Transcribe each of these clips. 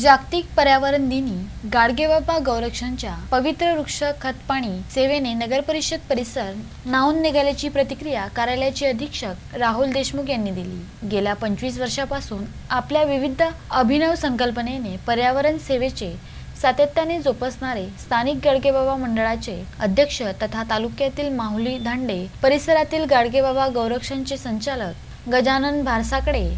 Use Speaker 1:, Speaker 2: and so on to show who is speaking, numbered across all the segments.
Speaker 1: जागतिक पर्यावरण दिनी गाडगेबाबा गौरक्षणच्या पवित्र वृक्ष खतपाणी सेवेने नगरपरिषद परिसर नाहून निघाल्याची प्रतिक्रिया कार्यालयाचे अधीक्षक राहुल देशमुख यांनी दिली. गेल्या पंचवीस वर्षापासून आपल्या विविध अभिनव संकल्पनेने पर्यावरण सेवेचे सातत्याने जोपासणारे स्थानिक गाडगेबाबा मंडळाचे अध्यक्ष तथा तालुक्यातील माहुली धांडे परिसरातील गाडगेबाबा गौरक्षणचे संचालक गजानन भारसाकडे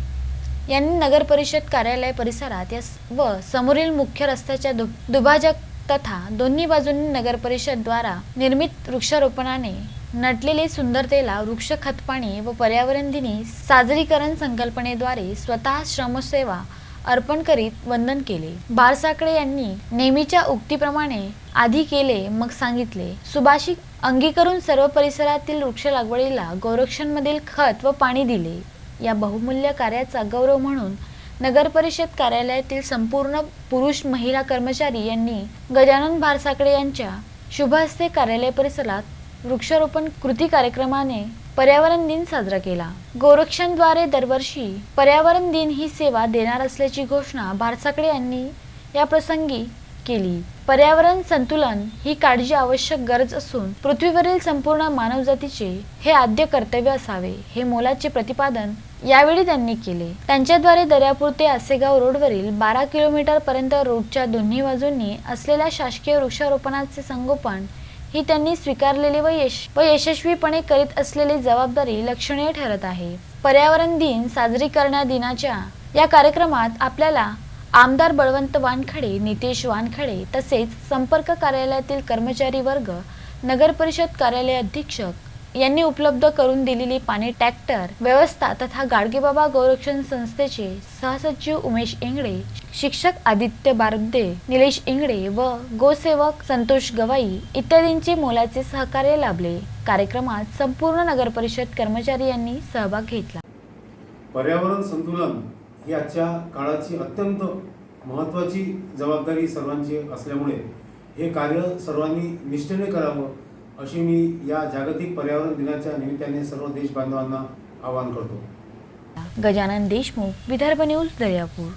Speaker 1: यांनी नगर परिषद कार्यालय परिसरात या व समोरील मुख्य रस्त्याच्या दु दुभाजक तथा दोन्ही बाजूंनी नगर परिषदद्वारा निर्मित वृक्षारोपणाने नटलेली सुंदरतेला वृक्ष खतपाणी व पर्यावरण दिनी साजरीकरण संकल्पनेद्वारे स्वतः श्रमसेवा अर्पण करीत वंदन केले. बारसाकडे यांनी नेहमीच्या उक्तीप्रमाणे आधी केले मग सांगितले. सुभाषिक अंगीकरून सर्व परिसरातील वृक्ष लागवडीला गोरक्षणमधील खत व पाणी दिले. या बहुमूल्य कार्याचा गौरव म्हणून नगर परिषद कार्यालयातील संपूर्ण पुरुष महिला कर्मचारी यांनी गजानन भारसाकडे यांच्या शुभ हस्ते कार्यालय परिसरात वृक्षारोपण कृती कार्यक्रमाने पर्यावरण दिन साजरा केला. गोरक्षणद्वारे दरवर्षी पर्यावरण दिन ही सेवा देणार असल्याची घोषणा भारसाकडे यांनी या प्रसंगी केली. पर्यावरण संतुलन ही काळजी आवश्यक गरज असून पृथ्वीवरील संपूर्ण मानवजातीचे हे आद्य कर्तव्य असावे हे मोलाचे प्रतिपादन यावेळी त्यांनी केले. त्यांच्याद्वारे दर्यापूर ते आसेगाव रोडवरील बारा किलोमीटर पर्यंत रोडच्या दोन्ही बाजूंनी असलेल्या शासकीय वृक्षारोपणाचे संगोपन ही त्यांनी स्वीकारलेली व यश व यशस्वीपणे करीत असलेली जबाबदारी लक्षणीय ठरत आहे. पर्यावरण दिन साजरी करण्या दिनाच्या या कार्यक्रमात आपल्याला आमदार बळवंत वानखडे नितेश वानखडे तसेच संपर्क कार्यालयातील कर्मचारी वर्ग नगरपरिषद कार्यालय अधीक्षक यांनी उपलब्ध करून दिलेली पाणी ट्रॅक्टर व्यवस्था तथा गाडगेबाबा गौरक्षण संस्थेचे सहसचिव उमेश इंगळे शिक्षक आदित्य बारदे निलेश इंगळे व गोसेवक संतोष गवाई इत्यादींचे मोलाचे सहकार्य लाभले. कार्यक्रमात संपूर्ण नगरपरिषद कर्मचारी यांनी सहभाग घेतला.
Speaker 2: पर्यावरण संतुलन ही आजच्या काळाची अत्यंत महत्त्वाची जबाबदारी सर्वांची असल्यामुळे हे कार्य सर्वांनी निष्ठेने करावं अशी मी या जागतिक पर्यावरण दिनाच्या निमित्ताने सर्व देशबांधवांना आवाहन करतो.
Speaker 1: गजानन देशमुख विदर्भ न्यूज दर्यापूर.